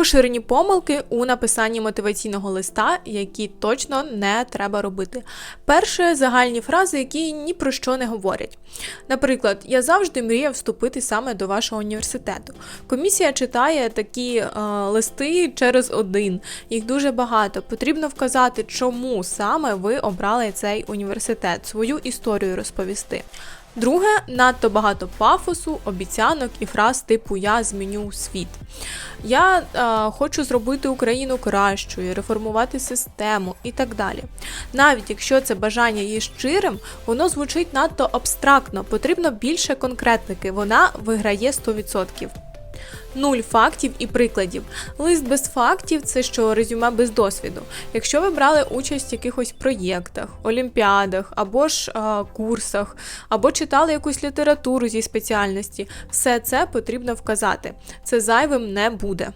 Поширені помилки у написанні мотиваційного листа, які точно не треба робити. Перше загальні фрази, які ні про що не говорять. Наприклад, я завжди мріяв вступити саме до вашого університету. Комісія читає такі е, листи через один, їх дуже багато. Потрібно вказати, чому саме ви обрали цей університет, свою історію розповісти. Друге, надто багато пафосу, обіцянок і фраз типу Я зміню світ. Я е, хочу зробити Україну кращою, реформувати систему і так далі. Навіть якщо це бажання є щирим, воно звучить надто абстрактно, потрібно більше конкретники. Вона виграє 100%. Нуль фактів і прикладів. Лист без фактів це що резюме без досвіду. Якщо ви брали участь в якихось проєктах, олімпіадах або ж а, курсах, або читали якусь літературу зі спеціальності, все це потрібно вказати. Це зайвим не буде.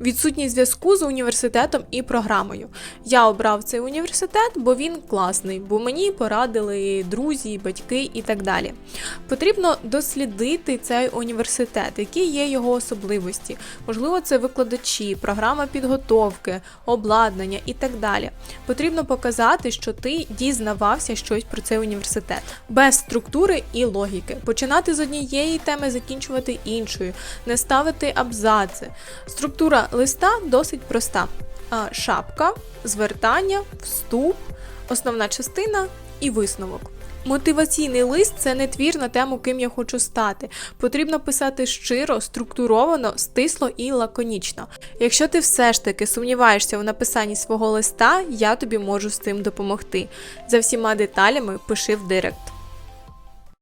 Відсутність зв'язку з університетом і програмою. Я обрав цей університет, бо він класний, бо мені порадили друзі, батьки і так далі. Потрібно дослідити цей університет, які є його особливості. Можливо, це викладачі, програма підготовки, обладнання і так далі. Потрібно показати, що ти дізнавався щось про цей університет без структури і логіки. Починати з однієї теми, закінчувати іншою, не ставити абзаци. Структура листа досить проста: шапка, звертання, вступ, основна частина і висновок. Мотиваційний лист це не твір на тему, ким я хочу стати. Потрібно писати щиро, структуровано, стисло і лаконічно. Якщо ти все ж таки сумніваєшся у написанні свого листа, я тобі можу з цим допомогти. За всіма деталями пиши в директ.